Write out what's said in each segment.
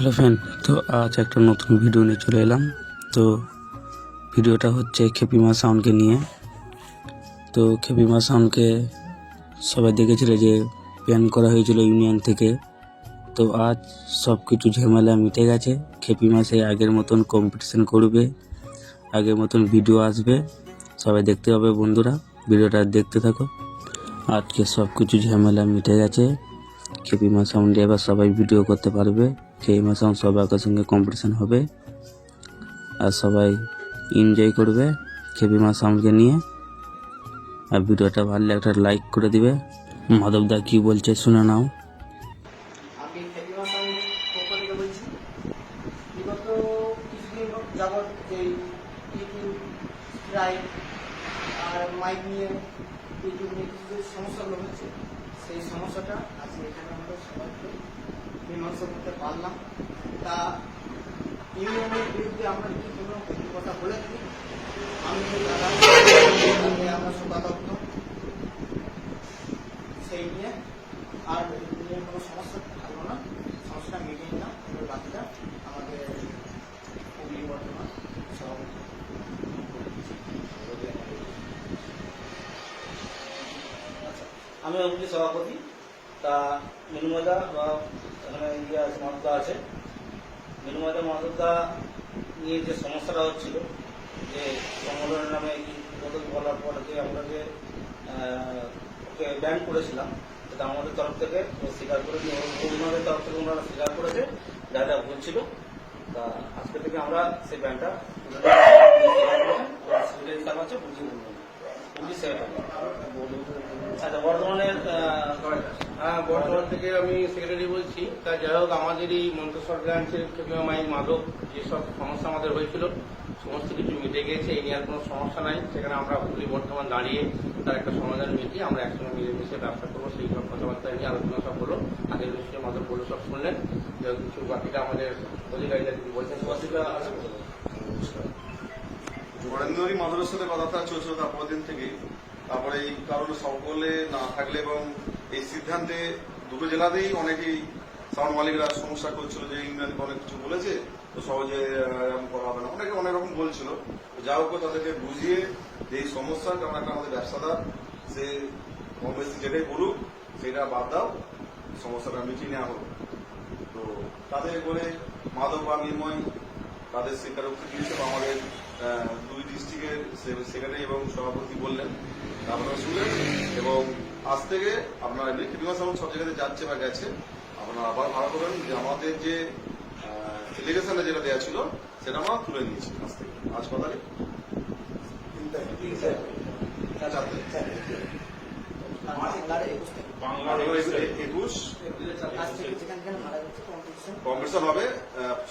Hello friend, তো আজ একটা নতুন ভিডিও নিয়ে চলে এলাম। তো ভিডিওটা হচ্ছে খেপিমা সাউন্ডকে নিয়ে। তো খেপিমা সাউন্ডকে সবাই দেখেছিল যে প্যান করা হয়েছিল ইউনিয়ন থেকে। তো আজ সব কিছু ঝামেলা মিটে গেছে। খেপিমা সেই আগের মতন কম্পিটিশন করবে, আগের মতন ভিডিও আসবে। সবাই দেখতে পাবে বন্ধুরা, ভিডিওটা দেখতে থাকো। আজকে সব কিছু ঝামেলা মিটে গেছে। খেপিমা সাউন্ডে এবার সবাই ভিডিও করতে পারবে। খেপিমা সাউন্ড সবাই একের সঙ্গে কম্পিটিশন হবে। আর সবাই এনজয় করবে খেপিমা সাউন্ডকে নিয়ে। আর ভিডিওটা ভালো একটা লাইক করে দিবে। মাধবদা কি বলছে শুনে নাও। সেই সমস্যাটা আজকে এখানে আমরা সবাইকে মীমাংসা করতে পারলাম তা ইউনিয়নের বিরুদ্ধে আমরা কি কোনো কথা বলে থাকি আমি দাদা আমি আমরা শোভাদত্ত সেই নিয়ে আর নিয়ে কোনো সমস্যা থাকল না। সমস্যাটা মিটিয়ে না। এবার বাকিটা আমাদের হুগলি বর্তমান আচ্ছা, আমি হুগলি সভাপতি। তা মিনুমদা বা এখানে ইয়ে আছে মাদুদা আছে। মিনুমদা মাদুদা নিয়ে যে সমস্যাটা হচ্ছিল যে সংগঠনের নামে বদল বলার পর যে আমরা যে ওকে ব্যান করেছিলাম সেটা আমাদের তরফ থেকে স্বীকার করে ওনাদের তরফ থেকে ওনারা স্বীকার করেছে যা যা ভুল ছিল তা আজকে থেকে আমরা সেই ব্যানটা আছে বুঝি বলব বুঝি সেটা আচ্ছা বর্তমানে হ্যাঁ বর্ধমান থেকে আমি সেক্রেটারি বলছি। তা যাই হোক আমাদের এই মন্তেশ্বর ব্রাঞ্চের মাই মাদক যেসব সমস্যা আমাদের হয়েছিল সমস্ত কিছু মিটে গেছে এই নিয়ে আর কোনো সমস্যা নাই। সেখানে আমরা হুগলি বর্ধমান দাঁড়িয়ে তার একটা সমাধান মিটিয়ে আমরা একসঙ্গে মিলেমিশে ব্যবসা করব। সেই সব কথাবার্তা নিয়ে আলোচনা সব হলো। আগের বিষয়ে মাদক বলে সব শুনলেন। কিছু বাকিটা আমাদের অধিকারীরা বলছেন সুভাষিকা আছে নরেন্দ্রী মাদুরের সাথে কথাটা চলছিল তারপর দিন থেকেই। তারপরে এই কারণে সকলে না থাকলে এবং এই সিদ্ধান্তে দুটো জেলাতেই অনেকেই সাউন্ড মালিকরা সমস্যা করছিল যে ইংল্যান্ডকে অনেক কিছু বলেছে, তো সহজে এরকম করা হবে না। অনেকে অনেক রকম বলছিল। যা হোক, তাদেরকে বুঝিয়ে যে এই সমস্যা, কারণ একটা আমাদের ব্যবসাদার সে কম যেটাই বলুক, সেটা বাদ দাও, সমস্যাটা মিটিয়ে নেওয়া হোক। তো তাদের করে মাদক বা নির্ময় তাদের স্বীকারোক্তি দিয়েছে বা আমাদের দুই ডিস্ট্রিক্টের সেক্রেটারি এবং সভাপতি বললেন। আপনারা শুনলেন এবং আজ থেকে আপনারা এমনি খিদিমা সাউন্ড সব জায়গাতে যাচ্ছে বা গেছে। আপনারা আবার ভালো করবেন যে আমাদের যে এলিগেশনে যেটা দেওয়া ছিল সেটা আমরা তুলে নিয়েছি আজ থেকে। আজ কত তারিখ। বাংলার একুশ থেকে বাংলার একুশ আজ থেকে যেখানে যেখানে মারা যাচ্ছে কম্পিটিশন হবে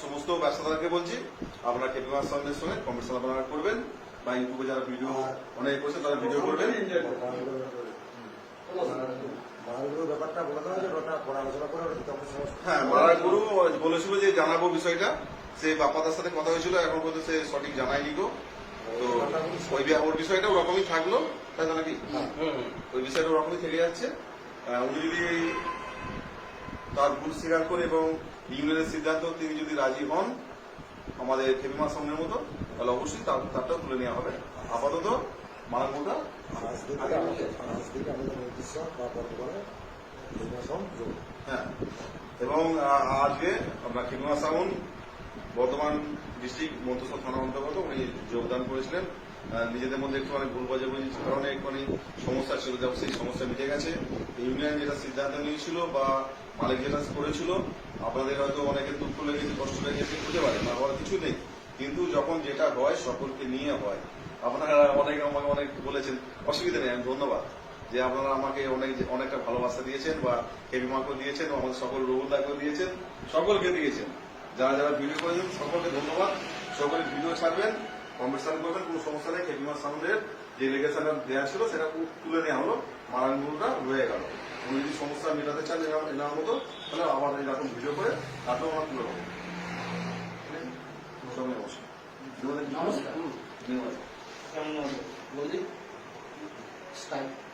সমস্ত ব্যবসাদারকে বলছি আপনারা কেপিমার সাউন্ডের সঙ্গে কম্পিটিশন আপনারা করবেন বা ইউটিউবে যারা ভিডিও অনেক করছে তারা ভিডিও করবেন। হ্যাঁ মারা গুরু বলেছিল যে জানাব বিষয়টা। সে সাথে কথা হয়েছিল এখন পর্যন্ত সে সঠিক জানায়নি গো। তো ওই ওর বিষয়টা ওরকমই থাকল তাই নাকি? হুম ওই বিষয়টা ওরকমই থেকে যাচ্ছে। উনি যদি তার ভুল স্বীকার করে এবং ইউনিয়নের সিদ্ধান্ত তিনি যদি রাজি হন আমাদের খেপিমা সঙ্গের মতো তাহলে অবশ্যই তার তারটা তুলে নেওয়া হবে। আপাতত মানবতা যোগ হ্যাঁ এবং আজকে আমরা খেপিমা সাউন্ড বর্তমান ডিস্ট্রিক্ট মন্ত্রসভা থানা অন্তর্গত, উনি যোগদান করেছিলেন। নিজেদের মধ্যে একটু অনেক ভুল বোঝাবুঝি কারণে একটুখানি সমস্যা ছিল সেই সমস্যা মিটে গেছে। ইউনিয়ন যেটা সিদ্ধান্ত নিয়েছিল বা মালিক যেটা করেছিল, আপনাদের হয়তো অনেকের দুঃখ লেগেছে, কষ্ট লেগেছে, বুঝতে পারেন, না হওয়ার কিছু নেই। কিন্তু যখন যেটা হয়, সকলকে নিয়ে হয়। আপনারা অনেকে আমাকে অনেক বলেছেন, অসুবিধা নেই, আমি ধন্যবাদ। যে আপনারা আমাকে অনেক অনেকটা ভালোবাসা দিয়েছেন বা হেবি মাকে দিয়েছেন, আমাদের সকল রবুল দাকে দিয়েছেন, সকলকে দিয়েছেন। যারা যারা ভিডিও করেছেন সকলকে ধন্যবাদ। সকলে ভিডিও ছাড়বেন কম্পিটিশন করবেন কোনো সমস্যা নেই। হেভিমা সাউন্ডের যে লেগেশনটা দেওয়া ছিল সেটা তুলে নেওয়া হলো। মারানগুলোটা রয়ে গেল। উনি যদি সমস্যা মেটাতে চান এনার- মতো তাহলে আবার এরকম ভিডিও করে তাতেও আমার তুলে সবাই নমস্কার। নমস্কার? বলছি স্ট্রাইক